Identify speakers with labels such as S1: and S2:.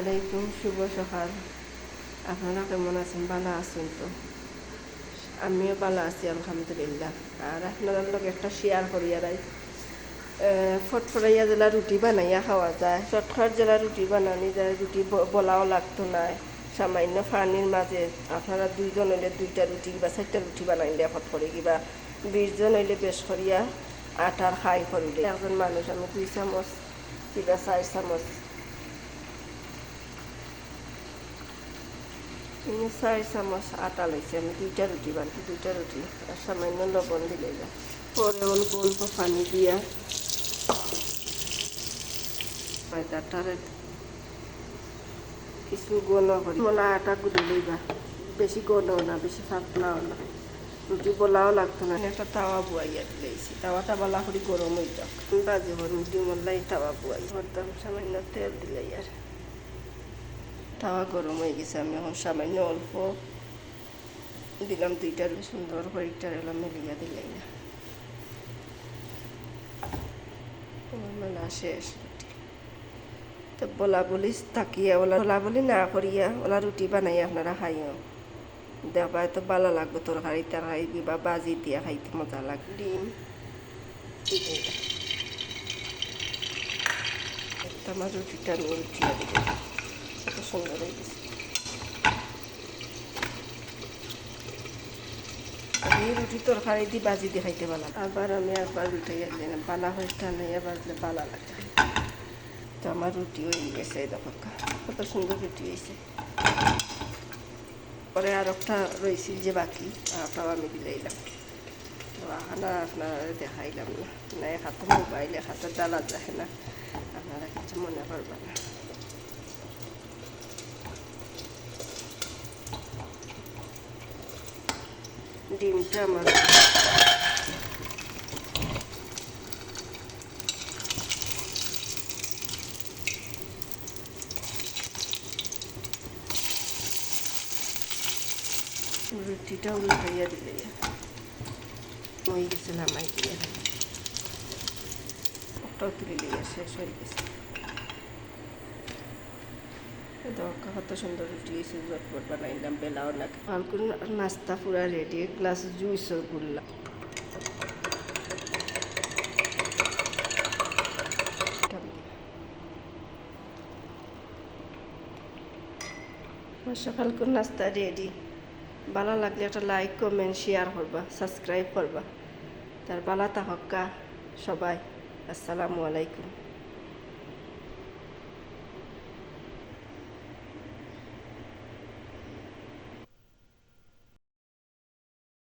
S1: আলাইকুম, শুভ সকাল। আপনারা কেমন আছেন? ভালো আছেন তো? আমিও ভালো আছি, আলহামদুলিল্লাহ। আর আপনাদের লোক একটা শেয়ার করিয়া রাই ফটফটাইয়া জেলা রুটি বানাইয়া খাওয়া যায়। চটখাট জেলা রুটি বানানি যায়, রুটি বলাও লাগতো না। সামান্য পানির মাঝে আপনারা দুইজন হইলে দুইটা রুটি বা চারটা রুটি বানাইলে ফটফটে কিবা বিশজন হইলে বেশ করিয়া আটার খাই করিলে। একজন মানুষ আমি দুই চামচ কিবা চার চামচ আমি চামচ আটা লাইছি আমি দুইটা রুটি বানছি দুইটা রুটি আর সামান্য লবণ দিলে যা পরে দিয়া ময়দাটারে কিছু গণ করি মলা আটা গুলি লইবা বেশি গণও না বেশি পাতলাও না রুটি বলাও লাগতো না একটা তাওয়া বুয়াইয়া দিলেছি তাওয়াটা বলা করি গরম যাক বাজে মুদি মল্লাই তাওয়া বুয়াই হরদাম সামান্য তেল দিলে আর তাওয়া গরম হয়ে গেছে, আমি এখন সামান্য অল্প দিলাম দুইটার সুন্দর কয়েকটার এলাম মেলিয়া দিলাই না আমার মেলা শেষ তো বলা বলি তাকিয়া ওলা বলা বলি না করিয়া, ওলা রুটি বানাই আপনারা খাইও। দেখবা তো ভালো লাগবে তরকারি তরকারি দিবা, বাজি দিয়া খাইতে মজা লাগে ডিম আমার রুটিটা উঠিয়ে দিব কত সুন্দর হয়ে গেছে রুটি তরকারি দি বাজি দিয়ে খাইতে ভালো আবার আমি একবার উঠাইয়া দিলাম পালা হয়ে টানাইয়া বাজলে ভালো লাগে। তো আমার রুটি হয়ে গেছে দেখো, কত সুন্দর রুটি হয়েছে। পরে আর একটা রয়েছিল যে বাকি, আটাও আমি দিলাইলাম আনা আপনারা দেখাইলাম না না এক হাতে মোবাইল, এক হাতে ডালা যায় না। আপনারা কিছু মনে করবেন না। ডিমটা আমার। রুটিটা উল্টাইয়া দিলে। মই গেছিলাম আই দিয়ে। ওটাও তুলে দিয়ে শেষ হয়ে গেছে। দরকার কত সুন্দর রুটি হয়েছে ঝটপট বানাইলাম, বেলাও না কালকুন নাস্তা পুরা রেডি গ্লাস জুইসও গুললাম সকালকুন নাস্তা রেডি ভালো লাগলে একটা লাইক কমেন্ট শেয়ার করবা সাবস্ক্রাইব করবা। তার বালা তাহক্কা সবাই। আসসালামু আলাইকুম।